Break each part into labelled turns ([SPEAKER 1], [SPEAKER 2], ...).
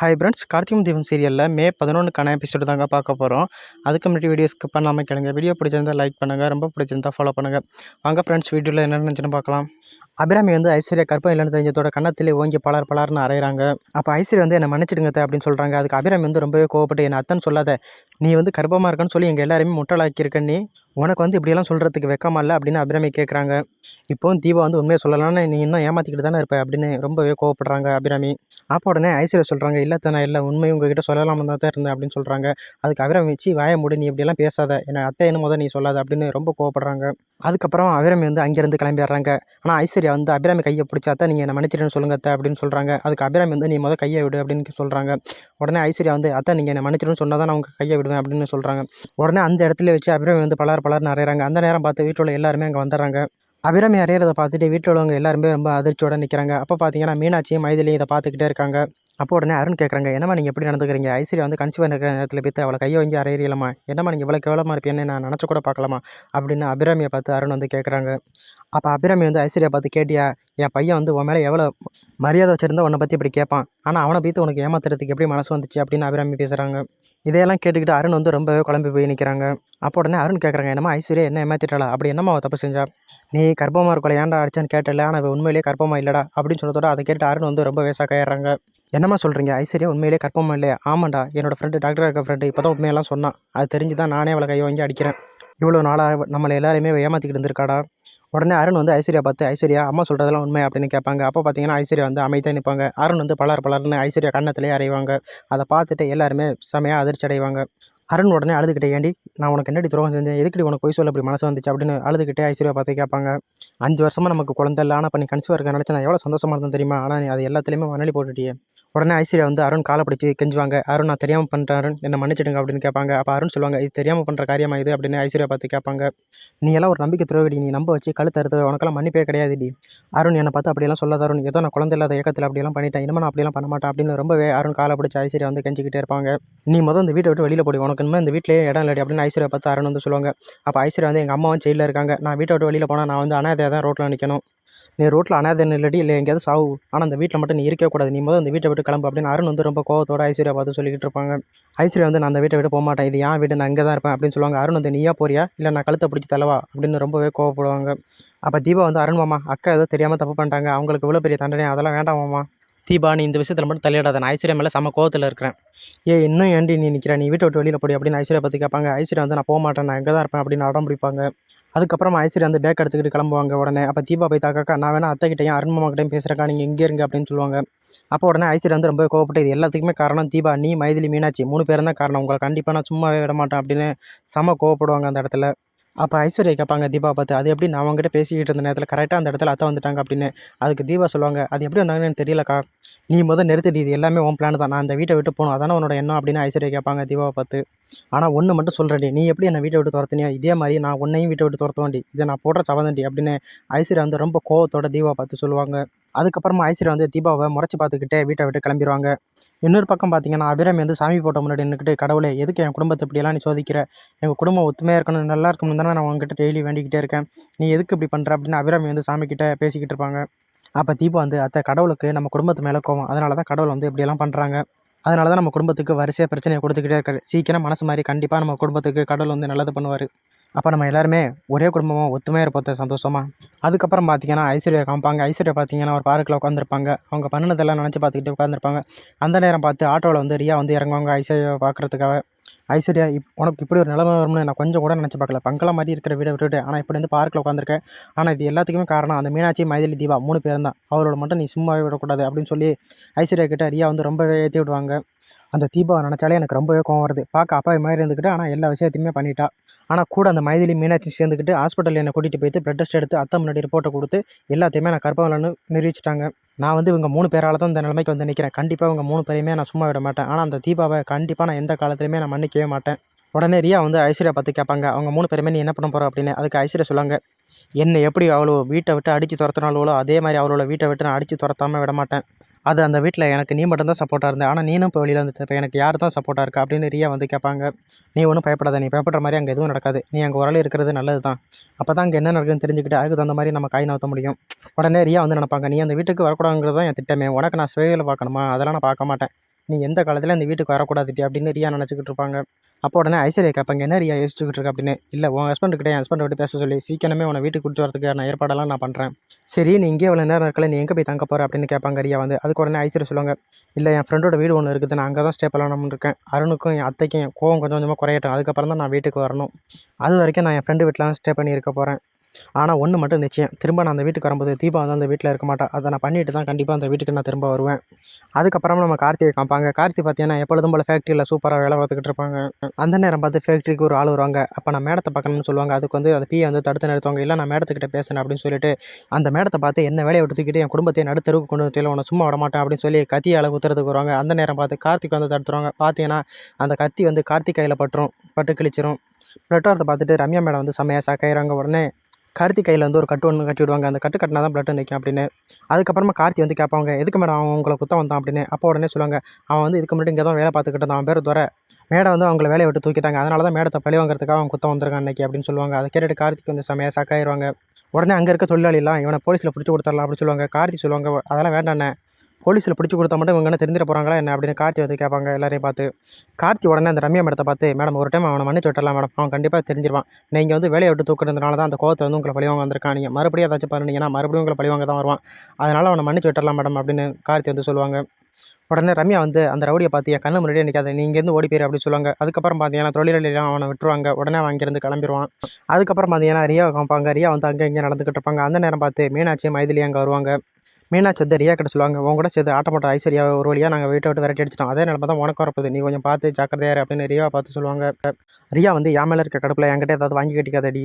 [SPEAKER 1] Hi friends கார்த்திகம் தீபம் சீரியலில் மே பதினொன்றுக்கான episode தாங்க பார்க்க போகிறோம் அதுக்கு முன்னாடி வீடியோ ஸ்கிப் பண்ணாமல் கேளுங்க. வீடியோ பிடிச்சிருந்தா லைக் பண்ணுங்கள் ரொம்ப பிடிச்சிருந்தா ஃபாலோ பண்ணுங்கள் வாங்க ஃப்ரெண்ட்ஸ் வீடியோவில் என்ன நினச்சுன்னு பார்க்கலாம். அபிராமி வந்து ஐஸ்வர்யா கற்பம் இல்லைன்னு தெரிஞ்சதோட கண்ணத்திலே ஓங்கி பலர் பலர்னு அறையிறாங்க. அப்போ ஐஸ்வர்யா வந்து என்னை மன்னிச்சிடுங்க அப்படின்னு சொல்கிறாங்க அதுக்கு அபிராமி வந்து ரொம்பவே கோவப்பட்டு என்னை அத்தன் சொல்லாத. நீ வந்து கர்ப்பமாக இருக்கன்னு சொல்லி எங்கள் எல்லாருமே முட்டாளாக்கியிருக்க. நீ உனக்கு வந்து இப்படியெல்லாம் சொல்கிறதுக்கு வெக்கமா இல்லை? அப்படின்னு அபிராமி கேட்குறாங்க இப்போவும் தீபா வந்து உண்மையை சொல்லலாம்னு நீ இன்னும் ஏமாற்றிக்கிட்டு தானே இருப்ப அப்படின்னு ரொம்பவே கோவப்படுறாங்க அபிராமி. அப்போ உடனே ஐஸ்வர்யா சொல்கிறாங்க இல்லை தானே இல்லை உண்மை உங்ககிட்ட சொல்லலாம் தான் இருந்தேன் அப்படின்னு சொல்கிறாங்க அதுக்கு அபிராமி வச்சு வாய முடி நீ இப்படியெல்லாம் பேசாத. என்ன அத்தை என்ன முதல் நீ சொல்லாத அப்படின்னு ரொம்ப கோவப்படுறாங்க. அதுக்கப்புறம் அபிராமி வந்து அங்கேருந்து கிளம்பிடுறாங்க. ஆனால் ஐஸ்வர்யா வந்து அபிராமி கையை பிடிச்சாத்தா நீங்கள் என்ன மன்னிச்சிடுன்னு சொல்லுங்க அத்தை அப்படின்னு சொல்கிறாங்க அதுக்கு அபிராமி வந்து நீ முதல் கையை விடு அப்படின்னு சொல்கிறாங்க உடனே ஐஸ்வர்யா வந்து அத்தை நீங்கள் என்ன மன்னிச்சிடுன்னு சொன்னால் தான் நான் உங்கள் கையை விடுவேன் அப்படின்னு சொல்கிறாங்க உடனே அந்த இடத்துல வச்சு அபிராமி வந்து பலர் பலர் அறையிறாங்க. அந்த நேரம் பார்த்து வீட்டில் உள்ள எல்லாருமே அங்கே வந்துடுறாங்க. அபிராமி அறையிறத பார்த்துட்டு வீட்டில் உள்ளவங்க எல்லாருமே ரொம்ப அதிர்ச்சியோடு நிற்கிறாங்க அப்போ பார்த்தீங்கன்னா மீனாட்சியும் மைதிலையும் இதை பார்த்துக்கிட்டே இருக்காங்க. அப்போ உடனே அருண் கேட்குறாங்க என்னம்மா நீங்கள் எப்படி நடந்துக்கிறீங்க? ஐஸ்வர்யா வந்து கன்சீவ் இருக்கிற நேரத்தில் பித்து அவளை கையை வாங்கி அறையிறீங்களம்மா என்னம்மா நீங்கள் இவ்வளோ கேவலமாக இருப்பீன்னு நான் நினச்ச கூட பார்க்கலாமா அப்படின்னு அபிராமியை பார்த்து அருண் வந்து கேட்குறாங்க. அப்போ அபிராமி வந்து ஐஸ்வர்யா பார்த்து கேட்டியா என் பையன் வந்து உன் மேலே எவ்வளோ மரியாதை வச்சிருந்தா உன்னை பற்றி இப்படி கேட்பான் ஆனால் அவனை பீத்து உனக்கு ஏமாத்துறதுக்கு எப்படி மனசு வந்துச்சு? அப்படின்னு அபிராமி பேசுகிறாங்க இதையெல்லாம் கேட்டுக்கிட்டு அருண் வந்து ரொம்பவே குழம்பி போய் நிற்கிறாங்க அப்போ உடனே அருண் கேட்குறாங்க என்னம்மா ஐஸ்வர்யா என்ன ஏமாத்திட்டாளா? அப்படி என்னம்மா தப்பு செஞ்சா? நீ கர்ப்பமாக இருக்கல ஏன்டா அடிச்சான்னு கேட்டல ஆனால் உண்மையிலேயே கர்ப்பமாக இல்லைடா அப்படின்னு சொன்னதோட அதை கேட்டு அருண் வந்து ரொம்ப வேசாக்காயிடுறாங்க என்னம்மா சொல்கிறீங்க ஐஸ்வர்யா உண்மையிலே கர்ப்பமாக இல்லையா? ஆமாண்டா என்னோடய ஃப்ரெண்டு டாக்டர் இருக்க ஃப்ரெண்டு இப்போ தான் உண்மையெல்லாம் சொன்னான். அது தெரிஞ்சு தான் நானே அவளை கை வாங்கி அடிக்கிறேன். இவ்வளோ நாளாக நம்மளை எல்லாரையுமே ஏமாற்றிக்கிட்டு இருந்திருக்காடா? உடனே அருண் வந்து ஐஸ்வர்யா பார்த்து ஐஸ்வர்யா அம்மா சொல்கிறதெல்லாம் உண்மை அப்படின்னு கேட்பாங்க. அப்போ பார்த்தீங்கன்னா ஐஸ்வர்யா வந்து அமைதியாக நிற்பாங்க அருண் வந்து பலர் பலர்னு ஐஸ்வர்யா கண்ணத்திலே அறைவாங்க. அதை பார்த்துட்டு எல்லாருமே செமையாக அதிர்ச்சி அடைவாங்க. அருண் உடனே அழுதுகிட்டே ஏண்டி நான் உனக்கு என்னடி துரோகம் செஞ்சேன்? எதுக்கடி உனக்கு போய் சொல்ல அப்படி மனசு வந்துச்சு? அப்படின்னு அழுதுகிட்டே ஐஸ்வர்யா பார்த்து கேட்பாங்க. அஞ்சு வருஷமாக நமக்கு குழந்தை இல்லை. ஆனால் பண்ணி கன்சிவாக இருக்க நினச்சி நான் எவ்வளோ சந்தோஷமாக இருந்தேன் தெரியுமா? ஆனால் நீ அது எல்லாத்துலேயுமே மணலி போட்டுட்டியே. உடனே ஐஸ்வர்யா வந்து அருண் காலை பிடிச்சி கெஞ்சுவாங்க. அருண் நான் தெரியாமல் பண்ணுறேன் அருண். என்னை மன்னிச்சிடுங்க அப்படின்னு கேட்பாங்க. அப்போ அருண் சொல்லுவாங்க இது தெரியாமல் பண்ணுற காரியமா இது? அப்படின்னு ஐஸ்வர்யா பார்த்து கேட்பாங்க. நீ எல்லாம் ஒரு நம்பிக்கை துரோகடி நீ நம்ப வச்சு கழுத்து அறுத்து உனக்கெல்லாம் மன்னிப்பே கிடையாது டி அருண் என்னை பார்த்து அப்படியெல்லாம் சொல்லாத அருண். ஏதோ நான் குழந்தை இல்லாத இயக்கத்தில் அப்படியெல்லாம் பண்ணிட்டேன். இனிமேல் நான் அப்படியெல்லாம் பண்ண மாட்டேன் அப்படின்னு ரொம்பவே அருண் காலை பிடிச்சி ஐஸ்வர்யா வந்து கெஞ்சிக்கிட்டே இருப்பாங்க. நீ முதல் இந்த வீட்டை விட்டு வெளியில் போடி. உனக்கு இனிமேல் இந்த வீட்டிலேயே இடம் இல்லாடி அப்படின்னு ஐஸ்வர்யா பார்த்து அருண் வந்து சொல்லுவாங்க. அப்போ ஐஸ்வர்யா வந்து எங்கள் அம்மாவும் ஜெயிலில் இருக்காங்க. நான் வீட்டை விட்டு வெளியில் போனால் நான் வந்து அனாதையாக தான் ரோட்டில் நிற்கணும் நீ ரோட்டில் அனாதை இல்லடி இல்லை எங்கேயாவது சாவு. ஆனால் அந்த வீட்டில் மட்டும் நீ இருக்கவே கூடாது. நீ முதல் அந்த வீட்டை விட்டு கிளம்பு அப்படின்னு அருண் வந்து ரொம்ப கோவத்தோட ஐஸ்வர்யா பார்த்து சொல்லிக்கிட்டு இருப்பாங்க. ஐஸ்வர்யா வந்து நான் அந்த வீட்டை விட்டு போக மாட்டேன் இது ஏன் வீடு. நான் அங்கே தான் இருப்பேன் அப்படின்னு சொல்லுவாங்க. அருண் வந்து நீயா போறியா? இல்லை நான் கழுத்தை பிடிச்சி தலைவா அப்படின்னு ரொம்பவே கோவப்படுவாங்க. அப்போ தீபா வந்து அருண் மாமா அக்கா ஏதோ தெரியாமல் தப்பு பண்ணிட்டாங்க. அவங்களுக்கு இவ்வளோ பெரிய தண்டனை. அதெல்லாம் வேண்டாம் மாமா. தீபா நீ இந்த விஷயத்தில் மட்டும் தலையிடாத. நான் ஐஸ்வர்யா மேலே செம கோவத்தில் இருக்கிறேன். ஏ இன்னும் ஏண்டி நீ நிற்கிறேன் நீ வீட்டை விட்டு வெளியில் போடி அப்படின்னு ஐஸ்வர்யா பற்றி கேட்பாங்க. ஐஸ்வர்யா வந்து நான் போக மாட்டேன் நான் அங்கே தான் இருப்பேன் அப்படின்னு அடம் பிடிப்பாங்க. அதுக்கப்புறம் ஐஸ்வர்யா வந்து பேக் எடுத்துக்கிட்டு கிளம்புவாங்க உடனே. அப்போ தீபா போய் தாக்காக்கா நான் வேணா அத்தைக்கிட்டையும் அருண்மாமாக்கிட்டையும் கிட்டையும் பேசுகிறக்கா நீங்கள் இங்கே இருங்க அப்படின்னு சொல்லுவாங்க. அப்போ உடனே ஐஸ்வர்யா வந்து ரொம்ப கோவப்பட்டு இது எல்லாத்துக்குமே காரணம் தீபா நீ மைதிலி மீனாட்சி மூணு பேரும் தான் காரணம். உங்களை கண்டிப்பாக நான் சும்மாவே விட மாட்டேன் அப்படின்னு செம கோவப்படுவாங்க அந்த இடத்துல. அப்போ ஐஸ்வர்யா கேட்பாங்க தீபா பார்த்து அது எப்படி நான் அவங்ககிட்ட பேசிக்கிட்டு இருந்த நேரத்தில் கரெக்டாக அந்த இடத்துல அத்தை வந்துட்டாங்க அப்படின்னு. அதுக்கு தீபா சொல்லுவாங்க அது எப்படி வந்தாங்கன்னு எனக்கு தெரியலக்கா. நீ முதல் நிறுத்திட்டு இது எல்லாமே உன் பிளான் தான். நான் அந்த வீட்டை விட்டு போகணும். அதானே உன்னோட எண்ணம் அப்படின்னு ஐஸ்வர்யா கேட்பாங்க தீபாவை பார்த்து. ஆனால் ஒன்று மட்டும் சொல்கிறேன்டி நீ எப்படி என்னை வீட்டை விட்டு துரத்தினியோ? இதே மாதிரி நான் உன்னையும் வீட்டை விட்டு துரத்துவேன்டி. இதை நான் போடுற சவதண்டி அப்படின்னு ஐஸ்வர்யா வந்து ரொம்ப கோவத்தோட தீபாவை பார்த்து சொல்லுவாங்க. அதுக்கப்புறமா ஐஸ்வர்யா வந்து தீபாவை முறைச்சி பார்த்துக்கிட்டே வீட்டை விட்டு கிளம்பிடுவாங்க இன்னொரு பக்கம் பார்த்தீங்கன்னா அபிராமி வந்து சாமி போட்ட முன்னாடி நின்றுக்கிட்டு கடவுளே எதுக்கு என் குடும்பத்தை இப்படியெல்லாம் நீ சோதிக்கிற? எங்கள் குடும்பம் ஒத்துமையாக இருக்கணும் நல்லா இருக்கணும் தானே நான் உங்ககிட்ட டெய்லி வேண்டிக்கிட்டே இருக்கேன். நீ எதுக்கு இப்படி பண்ணுற அப்படின்னு அபிராமி வந்து சாமிக்கிட்ட பேசிக்கிட்டு இருப்பாங்க. அப்போ தீபா வந்து அத்தை கடவுளுக்கு நம்ம குடும்பத்து மேலே கோவம். அதனால தான் கடவுள் வந்து இப்படியெல்லாம் பண்ணுறாங்க அதனால தான் நம்ம குடும்பத்துக்கு வரிசையாக பிரச்சனையை கொடுத்துக்கிட்டே இருக்காரு. சீக்கிரம் மனசு மாதிரி கண்டிப்பாக நம்ம குடும்பத்துக்கு கடவுள் வந்து நல்லது பண்ணுவார். அப்போ நம்ம எல்லாருமே ஒரே குடும்பமாக ஒத்துமையாக இருப்போம் சந்தோஷமாக அதுக்கப்புறம் பார்த்தீங்கன்னா ஐஸ்வர்யா காமிப்பாங்க. ஐஸ்வர்யா பார்த்தீங்கன்னா ஒரு பார்க்கில் உட்காந்துருப்பாங்க அவங்க பண்ணினதெல்லாம் நினச்சி பார்த்துக்கிட்டு உட்காந்துருப்பாங்க அந்த நேரம் பார்த்து ஆட்டோவில் வந்து ரியா வந்து இறங்குவாங்க ஐஸ்வர்யா பார்க்குறதுக்காக. ஐஸ்வர்யா இப் உனக்கு இப்படி ஒரு நிலைமை வரும்னு நான் கொஞ்சம் கூட நினச்சி பார்க்கல. பங்களா மாதிரி இருக்கிற வீடை விட்டுட்டு ஆனால் இப்படி வந்து பார்க்கில் உட்காந்துருக்கேன் ஆனால் இது எல்லாத்துக்குமே காரணம் அந்த மீனாட்சி மைதிலி தீபா மூணு பேர் தான். அவரோட மட்டும் நீ சும்மாவே விடக்கூடாது அப்படின்னு சொல்லி ஐஸ்வர்யா கிட்ட ரியா வந்து ரொம்பவே ஏற்றி விடுவாங்க. அந்த தீபாவை நினச்சாலே எனக்கு ரொம்பவே கோவம் வருது. பார்க்க அப்பாவி மாதிரி இருந்துக்கிட்டு ஆனால் எல்லா விஷயத்தையுமே பண்ணிட்டா. ஆனால் கூட அந்த மைதிலி மீனாட்சி சேர்ந்துக்கிட்டு ஹாஸ்பிட்டலில் என்னை கூட்டிகிட்டு போயிட்டு ப்ளட் டெஸ்ட் எடுத்து அத்தை முன்னாடி ரிப்போர்ட்டை கொடுத்து எல்லாத்தையுமே நான் கற்பவலன்னு நிரூபிச்சிட்டாங்க. நான் வந்து இவங்க மூணு பேரால் தான் இந்த நிலைமைக்கு வந்து நிற்கிறேன் கண்டிப்பாக இவங்க மூணு பேரையுமே நான் சும்மா விட மாட்டேன். ஆனால் அந்த தீபாவை கண்டிப்பாக நான் எந்த காலத்துலையுமே நான் மன்னிக்கவே மாட்டேன். உடனே ரியா வந்து ஐஸ்வர்யா பார்த்து கேட்பாங்க. அவங்க மூணு பேருமே நீ என்ன பண்ண போகிற அப்படின்னு. அதுக்கு ஐஸ்வர்யா சொல்லுவாங்க என்னை எப்படி அவ்வளோ வீட்டை விட்டு அடித்து துரத்தினாலோ அதே மாதிரி அவளோட வீட்டை விட்டு நான் அடித்து துரத்தாமல் விட மாட்டேன். அது அந்த வீட்டில் எனக்கு நீ மட்டும் தான் சப்போர்ட்டாக இருந்த. ஆனால் நீனும் இப்போ வெளியில் வந்துட்டு இப்போ எனக்கு யார் தான் சப்போர்ட்டாக இருக்கா அப்படின்னு ரியா வந்து கேட்பாங்க. நீ ஒன்றும் பயப்படாத. நீ பயப்படுற மாதிரி அங்கே எதுவும் நடக்காது. நீ அங்கே உரல இருக்கிறது நல்லது தான் அப்போ தான் அங்கே என்ன நடக்குதுன்னு தெரிஞ்சுக்கிட்டு அதுக்கு தகுந்த மாதிரி நம்ம காய் நகர்த்த முடியும். உடனே ரியா வந்து நினைப்பாங்க நீ அந்த வீட்டுக்கு வரக்கூடாதுங்கிறது தான் என் திட்டமே. உனக்கு நான் சுவையில் பார்க்கணுமா? அதெல்லாம் நான் பார்க்க மாட்டேன். நீ எந்த காலத்தில் இந்த வீட்டுக்கு வரக்கூடாதுட்டி அப்படின்னு ரியா நினச்சிக்கிட்டு இருப்பாங்க. அப்போ உடனே ஐஸ்வர்யா கேட்பாங்க என்ன ரியா யோசிச்சுக்கிட்டு இருக்க? அப்படின்னு. இல்லை உன் ஹஸ்பண்ட் கிட்டே என் ஹஸ்பண்ட் விட்டு பேச சொல்லி சீக்கிரமே உன்னை வீட்டுக்கு கூட்டு வரதுக்கான ஏற்பாடெல்லாம் நான் பண்ணுறேன் சரி நீ இங்கே இவ்வளோ நேரம் இருக்கல நீ எங்கே போய் தங்க போகிற அப்படின்னு கேட்பாங்க ரியா வந்து. அதுக்கு உடனே ஐஸ்வர்யா சொல்லுவாங்க இல்லை என் ஃப்ரெண்டோட வீடு ஒன்று இருக்குது நான் அங்கே தான் ஸ்டே பண்ணலாம்னு இருக்கேன். அருணுக்கும் என் அத்தைக்கும் என் கோவம் கொஞ்சம் கொஞ்சமாக குறையட்டும். அதுக்கப்புறம் தான் நான் வீட்டுக்கு வரணும். அது வரைக்கும் நான் என் ஃப்ரெண்டு வீட்டில் ஸ்டே பண்ணியிருக்க போகிறேன் ஆனால் ஒன்று மட்டும் நிச்சயம். திரும்ப நான் அந்த வீட்டுக்கு வரும்போது தீபா வந்து அந்த வீட்டில் இருக்க மாட்டா. அதை நான் பண்ணிட்டு தான் கண்டிப்பாக அந்த வீட்டுக்கு நான் திரும்ப வருவேன். அதுக்கப்புறமா நம்ம கார்த்திகை காமிப்பாங்க. கார்த்தி பார்த்தீங்கன்னா எப்பொழுதும் போல் ஃபேக்ட்ரியில் சூப்பராக வேலை பார்த்துக்கிட்டு இருப்பாங்க. அந்த நேரம் பார்த்து ஃபேக்ட்ரிக்கு ஒரு ஆள் வருவாங்க. அப்போ நான் மேடத்தை பார்க்கணும்னு சொல்லுவாங்க. அதுக்கு வந்து அந்த பியை வந்து தடுத்து நிறுத்துவாங்க. இல்லை நான் மேடத்துக்கிட்ட பேசுனேன் அப்படின்னு சொல்லிட்டு அந்த மேடத்தை பார்த்து என்ன வேலையை எடுத்துக்கிட்டு என் குடும்பத்தை நடுத்தருக்கு கொண்டு வந்து உன்னை சும்மா விட மாட்டேன் அப்படின்னு சொல்லி கத்தி அளவு குத்துறதுக்கு வருவாங்க. அந்த நேரம் பார்த்து கார்த்திக் வந்து தடுத்துருவாங்க. பார்த்தீங்கன்னா அந்த கத்தி வந்து கார்த்திக் கையில் பட்டுரும் பட்டு கிழிச்சிரும். பிளட் பார்த்துட்டு ரம்யா மேடம் வந்து செம்மையாக சாக்காயிறாங்க உடனே கார்த்தி கையில் வந்து ஒரு கட்டு ஒன்று கட்டி விடுவாங்க. அந்த கட்டு கட்டினா தான் பிளட் நிற்கும் அப்படின்னு. அதுக்கப்புறமா கார்த்தி வந்து கேட்பாங்க எதுக்கு மேடம் அவன் உங்களை குத்த வந்தான்? அப்படின்னு. அப்போ உடனே சொல்லுவாங்க அவன் வந்து இதுக்கு முன்னாடி இங்கே தான் வேலை பார்த்துக்கிட்டு இருந்தான். அவன் பேர் துறை மேடம் வந்து அவங்கள வேலையை விட்டு தூக்கிட்டாங்க. அதனால தான் மேடத்தை பழி வாங்குறதுக்காக அவன் குத்த வந்திருக்கான் அன்றைக்கி அப்படின்னு சொல்லுவாங்க. அதை கேட்டுட்டு கார்த்திக் வந்து செமையாக சாக்காயிருவாங்க உடனே அங்கே இருக்க தொழிலாளிலாம் இவனை போலீஸில் பிடிச்சி கொடுத்துடலாம் அப்படின்னு சொல்லுவாங்க. கார்த்தி சொல்லுவாங்க அதெல்லாம் வேண்டாண்ணே போலீஸில் பிடிச்சி கொடுத்தா மட்டும் இவங்க என்ன தெரிஞ்சிட போகிறாங்களா என்ன அப்படின்னு கார்த்தி வந்து கேட்பாங்க எல்லாரையும் பார்த்து. கார்த்தி உடனே அந்த ரம்யா மேடத்தை பார்த்து மேடம் ஒரு டைம் அவனை மன்னிச்சு விட்டலாம் மேடம். அவன் கண்டிப்பாக தெரிஞ்சிருவான். நீங்கள் வந்து வேலையை விட்டு தூக்குறதுனால தான் அந்த கோவத்தை வந்து உங்களை பழிவாங்க வந்திருக்கான். நீங்கள் மறுபடியும் ஏதாச்சும் பண்ணிங்கன்னா மறுபடியும் உங்களை பழிவாங்க தான் வருவான். அதனால் அவனை மன்னிச்சு விட்டலாம் மேடம் அப்படின்னு கார்த்தி வந்து சொல்லுவாங்க. உடனே ரம்யா வந்து அந்த ரவுடியை பார்த்து என் கண்ணு முன்னாடியே நிற்காது நீங்கள் இங்கேருந்து ஓடி போயிரு அப்படின்னு சொல்லுவாங்க. அதுக்கப்புறம் பார்த்தீங்கன்னா தொழிலாளியெல்லாம் அவனை விட்டுருவாங்க. உடனே அவன் அங்கேருந்து கிளம்பிடுவான் அதுக்கப்புறம் பார்த்தீங்கன்னா ரியா காமிப்பாங்க. ரியா வந்து அங்கே இங்கே நடந்துக்கிட்டு இருப்பாங்க. அந்த நேரம் பார்த்து மீனாட்சி மைதிலி அங்கே வருவாங்க. மீனாட்சி வந்து ரியா கிட்ட சொல்லுவாங்க உன் கூட சேர்த்து ஆட்டமாட்ட ஐஸ்வர்யா ஒரு வழியாக நாங்கள் வீட்டை விட்டு விரட்டி அடிச்சிட்டோம். அதே நிலமை தான் உனக்கு வரப்போது நீ கொஞ்சம் பார்த்து ஜாக்கிரதையா அப்படின்னு ரியா பார்த்து சொல்லுவாங்க. ரியா வந்து என் மேலே இருக்க கடுப்பில் என்கிட்ட ஏதாவது வாங்கி கட்டிக்காதடி.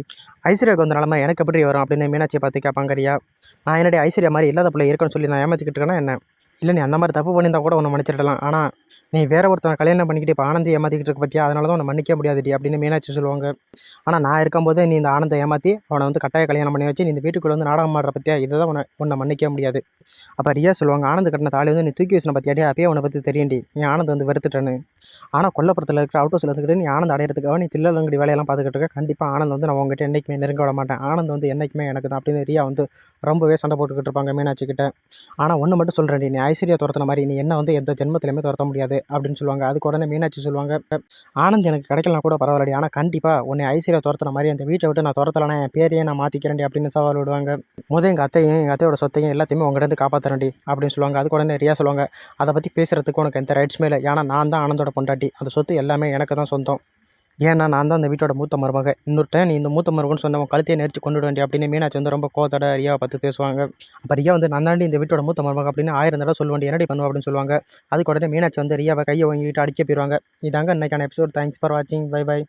[SPEAKER 1] ஐஸ்வர்யாவுக்கு வந்த நிலமை எனக்கு எப்படி வரும்? அப்படின்னு மீனாட்சியை பார்த்து கேட்பாங்க ரியா. நான் என்னுடைய ஐஸ்வர்யா மாதிரி இல்லாத பிள்ளை இருக்குன்னு சொல்லி நான் ஏமாற்றிக்கிட்டு இருக்கேன்னா என்ன? இல்லை நீ அந்த மாதிரி தப்பு பண்ணியிருந்தா கூட உன்னை மன்னிச்சிடலாம். ஆனால் நீ வேற ஒருத்தனை கல்யாணம் பண்ணிக்கிட்டு இப்போ ஆனந்தை ஏமாற்றிக்கிட்டு இருக்க பற்றியா அதனால தான் உன்னை மன்னிக்க முடியாதுடி அப்படின்னு மீனாட்சி சொல்லுவாங்க. ஆனால் நான் இருக்கும்போது நீ இந்த ஆனந்தை ஏமாற்றி அவனை வந்து கட்டாய கல்யாணம் பண்ணி வச்சு நீ இந்த வீட்டுக்குள்ளே வந்து நாடகம் ஆடுற பற்றியா இதை தான் உன்னை உன்னை மன்னிக்க முடியாது. அப்போ ரியா சொல்லுவாங்க ஆனந்த் கட்டின தாலி வந்து நீ தூக்கி வச்சின பற்றியாடி அப்பயே உன்னை பற்றி தெரியும்டி. நீ ஆனந்த் வந்து வெறுத்துட்டேன்னு. ஆனால் கொல்லப்புறத்தில் இருக்கிற அவுட் ஹவுஸில் இருந்துக்கிட்டு நீ ஆனந்த் அடையிறதுக்காக நீ தில்லங்கடி வேலையெல்லாம் பார்த்துக்கிட்டு இருக்க. கண்டிப்பாக ஆனந்த் வந்து நான் உங்ககிட்ட என்றைக்குமே நெருங்க விட மாட்டேன். ஆனந்த் வந்து என்றைக்குமே எனக்கு தான் அப்படின்னு ரியா வந்து ரொம்பவே சண்டை போட்டுக்கிட்டு இருப்பாங்க மீனாட்சி கிட்ட. ஆனால் ஒன்று மட்டும் சொல்கிறேன் நீ ஐஸ்வர்யா துரத்துன மாதிரி நீ என்ன வந்து எந்த ஜென்மத்திலையுமே துரத்த முடியாது அப்படின்னு சொல்லுவாங்க. அதுக்கு உடனே மீனாட்சி சொல்லுவாங்க ஆனந்த் எனக்கு கிடைக்கலாம் கூட பரவாயில்லடி. ஆனால் கண்டிப்பாக உன்னை ஐஸ்வர்யா துரத்துன மாதிரி அந்த வீட்டை விட்டு நான் துரத்தலைனா என் பேரையே நான் மாற்றிக்கிறேன்டி அப்படின்னு சவால் விடுவாங்க. முதல் எங்கள் அத்தையும் எங்கள் அத்தையோட சொத்தையும் எல்லாத்தையுமே உங்கள்கிட்ட காப்பாற்றுறேன்டி அப்படின்னு சொல்லுவாங்க. அதுக்கு உடனே ரியா சொல்லுவாங்க அதை பற்றி பேசுகிறதுக்கு உனக்கு எந்த ரைட்ஸ் மேலே ஏன்னா நான் தான் ஆனந்தோட பொண்டாட்டி. அந்த சொத்து எல்லாமே எனக்கு தான் சொந்தம். ஏன்னா நான் தான் அந்த வீட்டோட மூத்த மருமக. இன்னொருட்டேன் நீ இந்த மூத்த மருமகன் சொன்ன உன் கழுத்தையை நெரிச்சு கொண்டு வேண்டிய அப்படின்னு மீனாட்சி வந்து ரொம்ப கோத்தோட ரியாவை பார்த்து பேசுவாங்க. அப்போ ரியா வந்து நான் தாண்டி இந்த வீட்டோட மூத்த மருமக அப்படின்னு ஆயிரம் தடவை சொல்லுவேன் என்னடி பண்ணுவோம் அப்படின்னு சொல்லுவாங்க. அதுக்கு உடனே மீனாட்சி வந்து ரியாவை கையை வாங்கிட்டு அடிக்க போயிடுவாங்க இதாங்க இன்னைக்கான எபிசோட் தேங்க்ஸ் ஃபார் வாட்சிங் பை பை